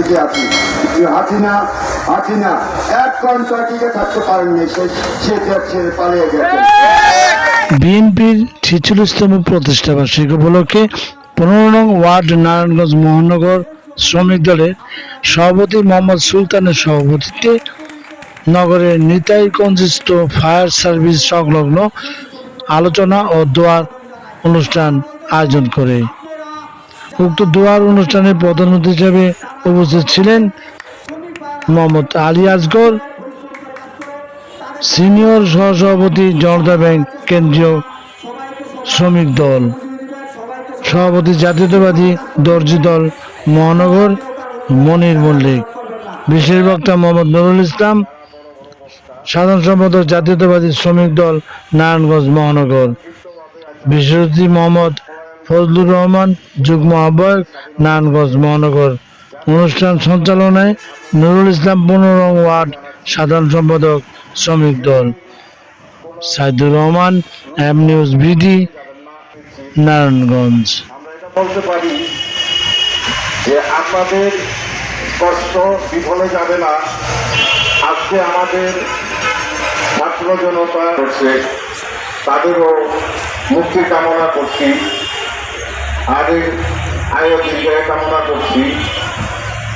ঠিকই আছি কিন্তু হাসিনা হাসিনা এক ঘণ্টা টিকে থাকতে পারেননি, সে সে ছেড়ে পালিয়ে গেছে। বিএনপির ছেচল্লিশতম প্রতিষ্ঠা বার্ষিকী উপলক্ষে পনেরো নং ওয়ার্ড নারায়ণগঞ্জ মহানগর শ্রমিক দলের সভাপতি মোহাম্মদ সুলতানের সভাপতিত্বে নগরের নিতাইগঞ্জস্থ ফায়ার সার্ভিস সংলগ্ন আলোচনা ও দোয়ার অনুষ্ঠান আয়োজন করে। উক্ত দোয়ার অনুষ্ঠানে প্রধান অতিথি হিসেবে উপস্থিত ছিলেন মোহাম্মদ আলী আসগর সিনিয়র সহসভাপতি জনতা ব্যাংক কেন্দ্রীয় শ্রমিক দল, সভাপতি জাতীয়তাবাদী দর্জি দল মহানগর মনির মল্লিক, বিশেষ বক্তা মোহাম্মদ নুরুল ইসলাম, সাধারণ সম্পাদক জাতীয়তাবাদী শ্রমিক দল নারায়ণগঞ্জ মহানগর অতিথি মোহাম্মদ ফজলুর রহমান, যুগ্ম আহ্বায়ক নারায়ণগঞ্জ মহানগর। অনুষ্ঠান সঞ্চালনায় নুরুল ইসলাম পনেরো ওয়ার্ড সাধারণ সম্পাদক শ্রমিক দল। Saidur Rahman, M news BD Narayanganj. বলতে পারি যে আপনাদের কষ্ট বিফলে যাবে না। আজকে আমাদের ছাত্র জনতা করছে, তাদেরও মুক্তি কামনা করছি আদের আয়ু কামনা করছি।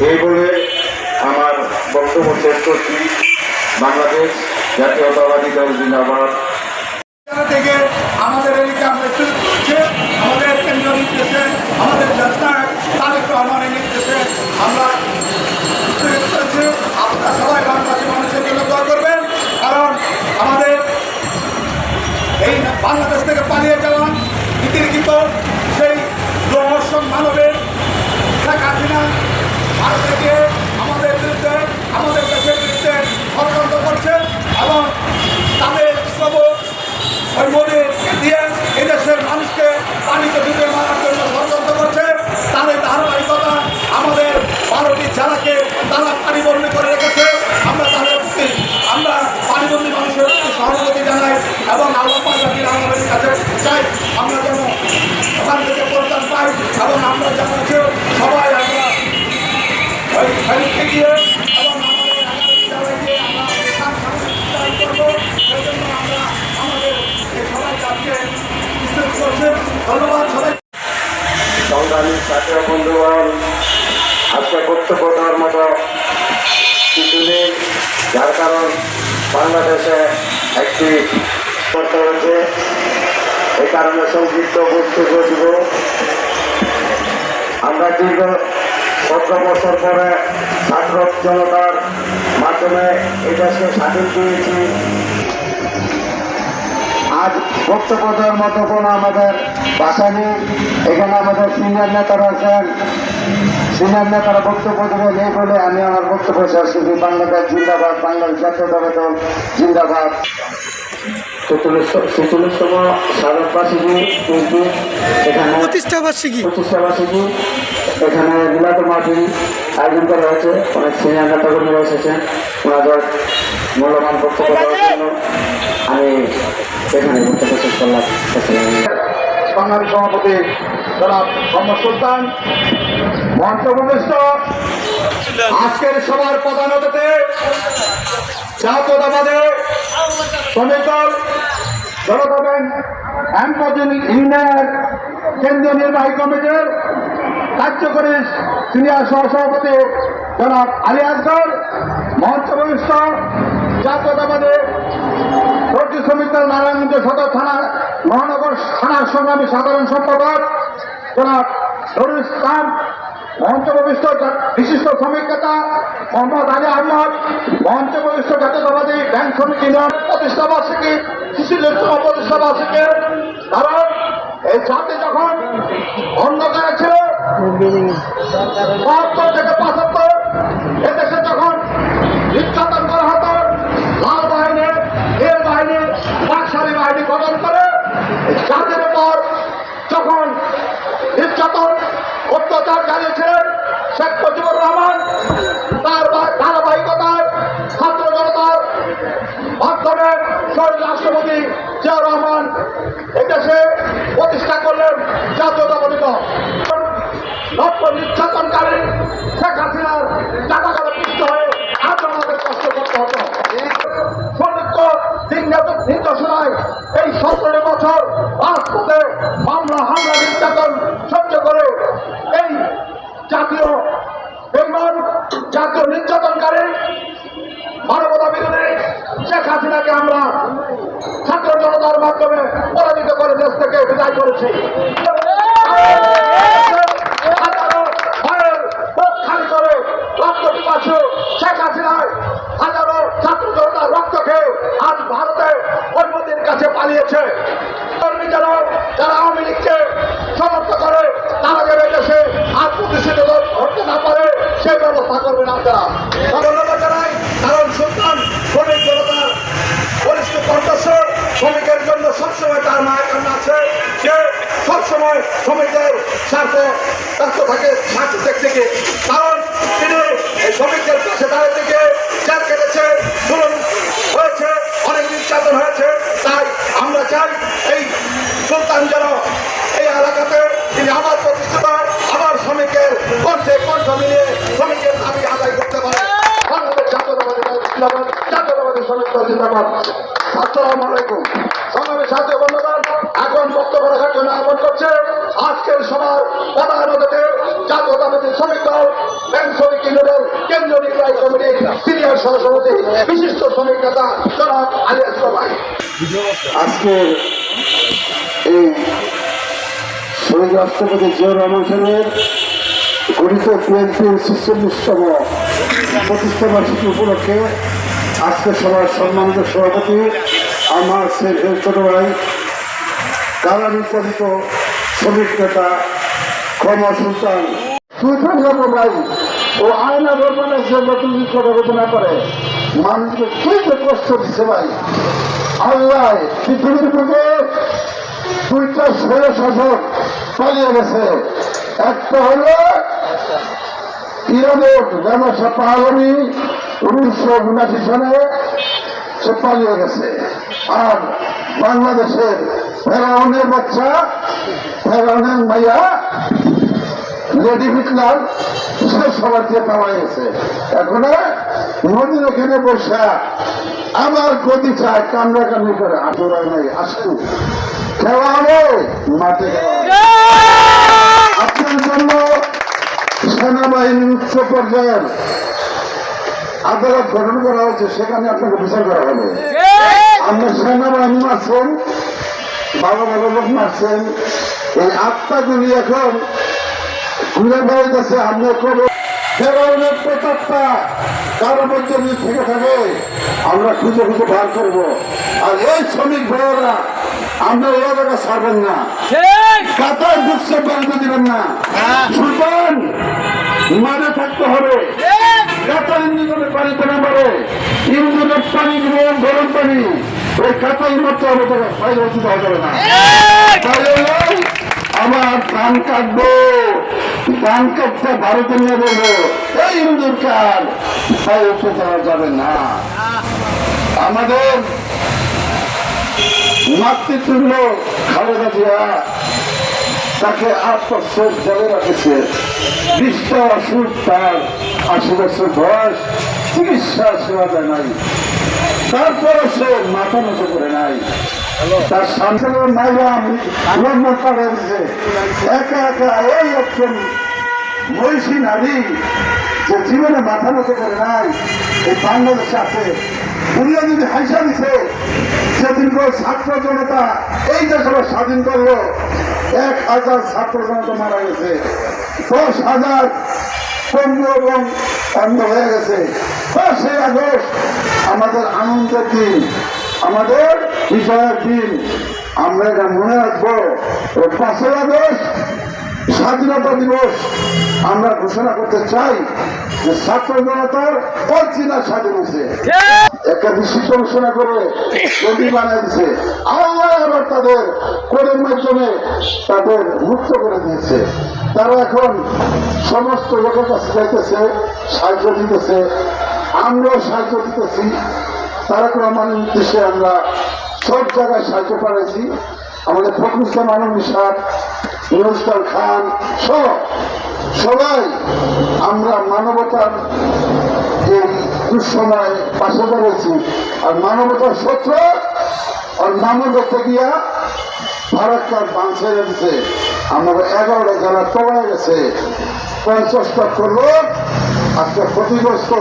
এই বলে আমার বক্তব্য শেষ করছি। বাংলাদেশ জাতীয়তাবাদী দল জিন্দাবাদ। থেকে এই কারণে সংক্ষিপ্ত বক্তব্য দিব। আমরা দীর্ঘ সতেরো বছর পরে ছাত্র জনতার মাধ্যমে এই দেশকে স্বাধীন পেয়েছি আজ বক্তব্য মতো কোনো আমাদের বাসা নেই। এখানে আমাদের সিনিয়র নেতারা আছেন। সিনিয়র নেতারা বক্তব্য দেবেন এই বলে আমি আমার বক্তব্য শেষ করছি বাংলাদেশ জিন্দাবাদ, বাংলাদেশ জাতীয়তাবাদী দল জিন্দাবাদ। ছেচল্লিশতম সাবেক বার্ষিকী কিন্তু এখানে মিলাদ মাহফিল আয়োজন করা হয়েছে। অনেক সিনিয়র নেতাকর্মীরা এসেছেন ওনাদের মূল্যবান বক্তব্য দেওয়ার জন্য আমি এখানে বক্তব্য শেষ করলাম। বাঙালি সভাপতি জনাব মোহাম্মদ সুলতান। আজকের সভার প্রধান জাতীয়তাবাদী শ্রমিক দল জনতা ব্যাংক ইউনিয়নের কেন্দ্রীয় নির্বাহী কমিটির কার্যকরী সিনিয়র সহসভাপতি জনাব আলী আসগর উপবিষ্ট জাতীয়তাবাদী ভর্তি শ্রমিক দল নারায়ণগঞ্জ সদর থানা মহানগর থানার সংগ্রামী সাধারণ সম্পাদক জনাব নুরুল ইসলাম মঞ্চপ্রবিষ্ট বিশিষ্ট শ্রমিক নেতা মোহাম্মদ আলী আহমদ মঞ্চপ্রবিষ্ট জাতীয়তাবাদী ব্যাংক সমিতি ইউনিয়ন প্রতিষ্ঠা বার্ষিকী শিশুদের প্রতিষ্ঠা বার্ষিকী। কারণ এই জাতি যখন অন্ধকারে ছিল, বাহাত্তর থেকে পঁচাত্তর, এদেশে যখন নির্যাতন অত্যাচার চালিয়েছিলেন শেখ মুজিবুর রহমান। তার ধারাবাহিকতায় ছাত্র জনতার মাধ্যমে শহীদ রাষ্ট্রপতি জিয়া রহমান এদেশে প্রতিষ্ঠা করলেন জাতীয়তাবাদী দল রক্ত নির্যাতনকারী শেখ হাসিনার টাকাগারে পিষ্ট হয়ে আজ আমাদের কষ্ট করতে হতো। নির্দেশনায় এই সতেরো বছর রাজপথে মামলা, হামলা, নির্যাতন শেখ আমরা ছাত্র জনতার মাধ্যমে পরাজিত করে দেশ থেকে বিদায় করেছি। ছাত্র রক্ত আজ ভারতে ওই কাছে পালিয়েছে। যারা আওয়ামী লীগকে সবসময় শ্রমিকদের স্বার্থ ব্যস্ত থাকে, স্বার্থ দিক থেকে। কারণ তিনি এই শ্রমিকদের পাশে দাঁড়িয়ে থেকে জেল কেটেছে জুলুম হয়েছে অনেক নির্যাতন হয়েছে। তাই আমরা চাই এই সুলতান যেন এই এলাকাতে তিনি আবার প্রতিষ্ঠিত, আবার শ্রমিকের কণ্ঠে কণ্ঠ মিলিয়ে শ্রমিকের দাবি আদায় করতে পারে। আসসালামু আলাইকুম। সংগ্রামী সাথে বন্ধুগণ এখন বক্তব্য রাখার জন্য করছে আজকের সভার প্রধান জাতীয়তাবাদী শ্রমিক দল, ব্যাংক শ্রমিক ইউনিয়নের কেন্দ্রীয় নির্বাহী কমিটির সিনিয়র সহসভাপতি, বিশিষ্ট শ্রমিক নেতা, জনাব আলিয়াস ভাই আজকের এই শহীদ রাষ্ট্রপতি জিয়াউর রহমান গঠিত বিএনপির ছেচল্লিশতম প্রতিষ্ঠা বার্ষিকী উপলক্ষে আজকে সভার সম্মানিত সভাপতি, আমার ছোট ভাই কারা নির্যাতিত নেতা ক্ষমা সুলতান সুলতান ভাই ও আয়না যে নতুন কথা ঘোষণা করে মানুষকে কি যে কষ্ট দিচ্ছে ভাই আল্লাহ পৃথিবীর বুকে দুইটা স্বৈর শাসক, পালিয়ে গেছে। একটা হলো ইরানের ব্যবসা পাহাড়ি, উনিশশো উনাশি সালে সে পালিয়ে গেছে। আর বাংলাদেশের ফেরাউনের বাচ্চা ফেরাউনের মাইয়া লেডি হিটলার সে সবার দিয়ে পাওয়া গেছে এখন মোদির এখানে বসা আবার গতি চায় কামড়া কামড়ি করে আটোরায় নাই আসতু খেলা হবে মাঠে। আপনার জন্য সেনাবাহিনী উচ্চ পর্যায়ের আদালত গঠন করা হয়েছে সেখানে আপনাকে বিচার করা হবে। আমরা সেনাবাহিনী মারছেন ভালো ভালো লোক মারছেন। এই আত্মাগুলি এখন ঘুরে বেড়াইতেছে আমরা করব ফেরাউনের প্রতাপটা কারোর মধ্যে যদি থেকে থাকে আমরা খুঁজে খুঁজে বার করব। আর এই শ্রমিক ভাইয়েরা আমরা ওই জায়গা ছাড়বেন না। কাতার ঢুকছে বাড়িতে দিবেন না। সুলতান মারে থাকতে হবে। কাতার ইঞ্জিনের পানিতে না পারে ইঞ্জিনের পানি গরম পানি। ওই মারতে হবে যাবে না। আমার ধান কাটবো ধান কাটতে ভারতে নিয়ে বলব এই ইন্দুর কার? তাই উঠে যাওয়া যাবে না। আমাদের মাতৃতুল্য খালেদা জিয়া তাকে আট বছর জেলে রেখেছে। বিশটা ওষুধ তার আশি বছর বয়স চিকিৎসা সেবা দেয় নাই। তারপরে সে মাথা নত করে নাই। তার সন্তানের মাইরা লম্বা পাড়ে দিছে একা একা এই একজন মহিষী নারী যে জীবনে মাথা নত করে নাই এই বাংলাদেশে আছে। দুনিয়া যদি হাইসা দিছে সেদিন ছাত্র জনতা এই দেশে স্বাধীন করল। এক হাজার ছাত্র জনতা মারা গেছে। দশ হাজার এবং অন্ধ হয়ে গেছে। পাঁচই আগস্ট আমাদের আনন্দের দিন, আমাদের বিষয়ের দিন। আমরা এটা মনে রাখব পাঁচই আগস্ট স্বাধীনতা দিবস। আমরা ঘোষণা করতে চাই যে ছাত্র জনতার অচিনা স্বাধীন হয়েছে বিশিষ্ট ঘোষণা করে নদী বানিয়ে দিছে। আল্লাহ আবার তাদের কোরের মাধ্যমে তাদের মুক্ত করে দিয়েছে। তারা এখন সমস্ত লোকের কাছে যাইতেছে সাহায্য দিতেছে। আমরাও সাহায্য দিতেছি। তারা রহমানের উদ্দেশ্যে আমরা সব জায়গায় সাহায্য পাঠাইছি। আমাদের ফখরুল ইসলাম আলম সাহেব নুরুস্তান খান সব সবাই আমরা মানবতার দুঃসময় পাশে দাঁড়িয়েছি আর মানবতার শত্রু আর মানবতা গিয়া ফারাক্কার বাঁচে গেছে আমার এগারোটা যারা তলায় গেছে। পঞ্চাশটা করল আজকে ক্ষতিগ্রস্ত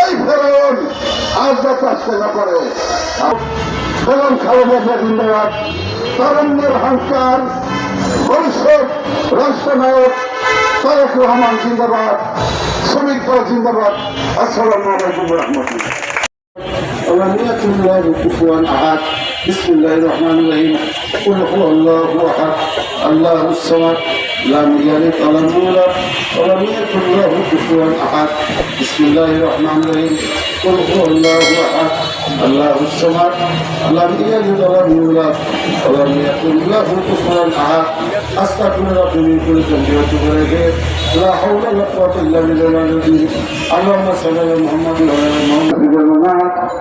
এই ফেরন আজ যাতে আসতে না পারে। ফেরন খালেদা জিন্দাবাদ তরুণের হাঙ্কার ভবিষ্যৎ রাষ্ট্রনায়ক তারেক রহমান জিন্দাবাদ শ্রমিক দল জিন্দাবাদ আসসালামু আলাইকুম রহমতুল্লাহ ولم يكن له كفوا احد بسم الله الرحمن الرحيم قل هو الله احد الله الصمد لم يلد ولم يولد ولم يكن له كفوا احد بسم الله الرحمن الرحيم قل هو الله احد الله الصمد لم يلد ولم يولد ولم يكن له كفوا احد استغفر ربي من كل ذنب واتوب اليه لا حول ولا قوه الا بالله العلي اللهم صل على محمد وعلى ال محمد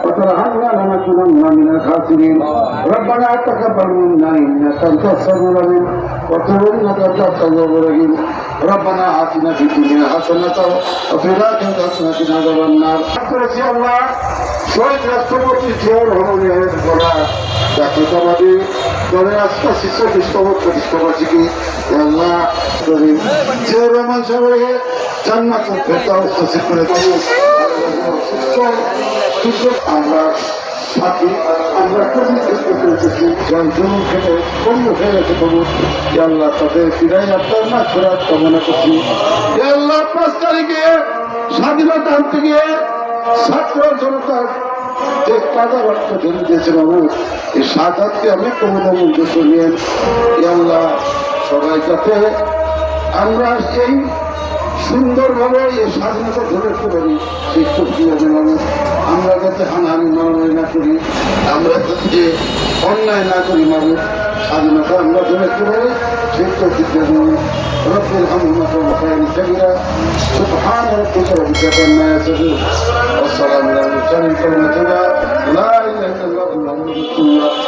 وترحمنا لنكونن من الخاسرين ربنا تقبل منا انك انت السميع العليم وتب انك انت التواب الرحيم ربنا اتنا في الدنيا حسنه وفي الاخره حسنه وقنا عذاب النار করেছি আমরা শহীদ রাষ্ট্রপতি জিয়াউর রহমানের করা জাতীয়তাবাদী দলের আজকে শিশু বিশ্বম প্রতিষ্ঠাবাসীকে আল্লাহ করি জিয়াউর রহমান সাহেবকে জান্নাত ফেরদাউস নসিব করে দেবো সুস্থ সুস্থ আমরা সাথী আমরা কবি চেষ্টা করতেছি হয়ে গেছে প্রভু আল্লাহ ফিরাই আপনার না ফেরার কামনা করছি। আল্লাহ পাঁচ তারিখে স্বাধীনতা আনতে গিয়ে জনতার যে কাদা রক্ত ঢেলে দিয়েছে এই সাদাতকে আমি নিয়ে এ আল্লাহ সবাই যাতে আমরা এই সুন্দরভাবে এই স্বাধীনতা ধরে রাখতে পারি সেই শক্তি আমরা আমরা যাতে অন্যায় না করি বাবু স্বাধীনতা আমরা ধরে রাখতে পারি সেই শক্তি দেবো رب ارحمهما كما كان كبيرا سبحان ربك رب العزة عما يصفون والسلام على المرسلين كلمة لا اله الا الله محمد رسول الله